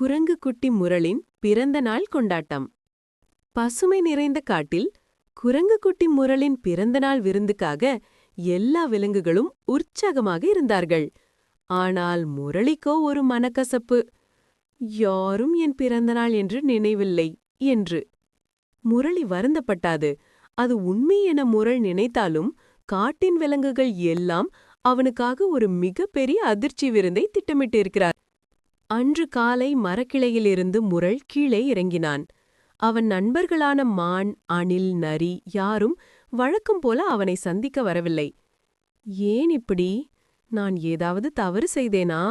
குரங்கு குட்டி முரளின் பிறந்த நாள் கொண்டாட்டம். பசுமை நிறைந்த காட்டில் குரங்கு குட்டி முரளின் பிறந்தநாள் விருந்துக்காக எல்லா விலங்குகளும் உற்சாகமாக இருந்தார்கள். ஆனால் முரளிக்கோ ஒரு மனக்கசப்பு யாரும் என் பிறந்தநாள் என்று நினைவில்லை என்று. முரளி வருந்தப்பட்டாது. அது உண்மை என முரள் நினைத்தாலும் காட்டின் விலங்குகள் எல்லாம் அவனுக்காக ஒரு மிகப்பெரிய அதிர்ச்சி விருந்தை திட்டமிட்டிருக்கிறார். அன்று காலை மரக்கிளையிலிருந்து முரள் கீழே இறங்கினான். அவன் நண்பர்களான மான் அணில் நரி யாரும் வழக்கம் போல அவனை சந்திக்க வரவில்லை. ஏன் இப்படி? நான் ஏதாவது தவறு செய்தேனா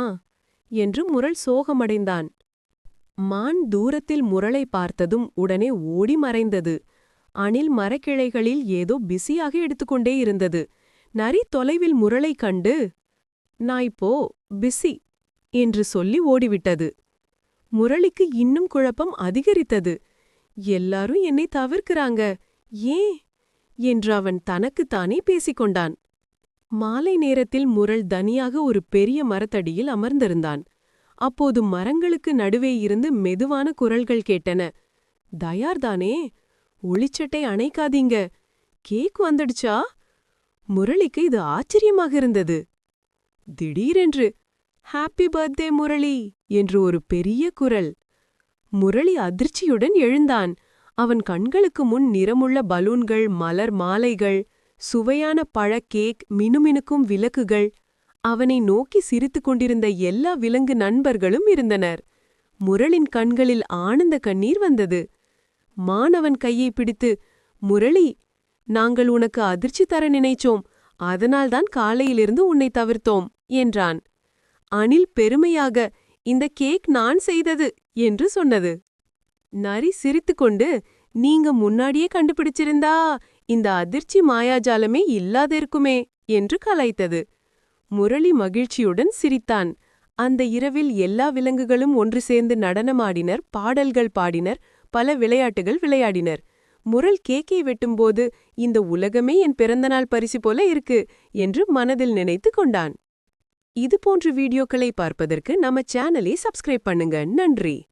என்று முரள் சோகமடைந்தான். மான் தூரத்தில் முரளை பார்த்ததும் உடனே ஓடி மறைந்தது. அணில் மரக்கிளைகளில் ஏதோ பிஸியாக எடுத்துக்கொண்டே இருந்தது. நரி தொலைவில் முரளை கண்டு நான் இப்போ பிஸி. என்று சொல்லி ஓடிவிட்டது. முரளிக்கு இன்னும் குழப்பம் அதிகரித்தது. எல்லாரும் என்னை தவிர்க்கிறாங்க. ஏன்? என்று அவன் தனக்குத்தானே பேசிக்கொண்டான். மாலை நேரத்தில் முரள் தனியாக ஒரு பெரிய மரத்தடியில் அமர்ந்திருந்தான். அப்போது மரங்களுக்கு நடுவே இருந்து மெதுவான குரல்கள் கேட்டன. தயார்தானே ஒளிச்சட்டை அணைக்காதீங்க. கேக் வந்துடுச்சா? முரளிக்கு இது ஆச்சரியமாக இருந்தது. திடீரென்று ஹாப்பி பர்த்டே முரளி என்று ஒரு பெரிய குரல். முரளி அதிர்ச்சியுடன் எழுந்தான். அவன் கண்களுக்கு முன் நிறமுள்ள பலூன்கள் மலர் மாலைகள் சுவையான பழ கேக் மினுமினுக்கும் விளக்குகள் அவனை நோக்கி சிரித்துக் கொண்டிருந்த எல்லா விலங்கு நண்பர்களும் இருந்தனர். முரளின் கண்களில் ஆனந்த கண்ணீர் வந்தது. மாணவன் கையை பிடித்து முரளி நாங்கள் உனக்கு அதிர்ச்சி தர நினைச்சோம். அதனால்தான் காலையிலிருந்து உன்னை தவிர்த்தோம் என்றான். அணில் பெருமையாக இந்த கேக் நான் செய்தது என்று சொன்னது. நரி சிரித்துக்கொண்டு நீங்க முன்னாடியே கண்டுபிடிச்சிருந்தா இந்த அதிர்ச்சி மாயாஜாலமே இல்லாதிருக்குமே என்று கலைத்தது முரளி மகிழ்ச்சியுடன் சிரித்தான். அந்த இரவில் எல்லா விலங்குகளும் ஒன்று சேர்ந்து நடனமாடினர் பாடல்கள் பாடினர் பல விளையாட்டுகள் விளையாடினர். முரள் கேக்கை வெட்டும்போது இந்த உலகமே என் பிறந்தநாள் பரிசு போல இருக்கு என்று மனதில் நினைத்து கொண்டான். இது போன்ற வீடியோக்களை பார்ப்பதற்கு நம்ம சேனலை சப்ஸ்கிரைப் பண்ணுங்க. நன்றி.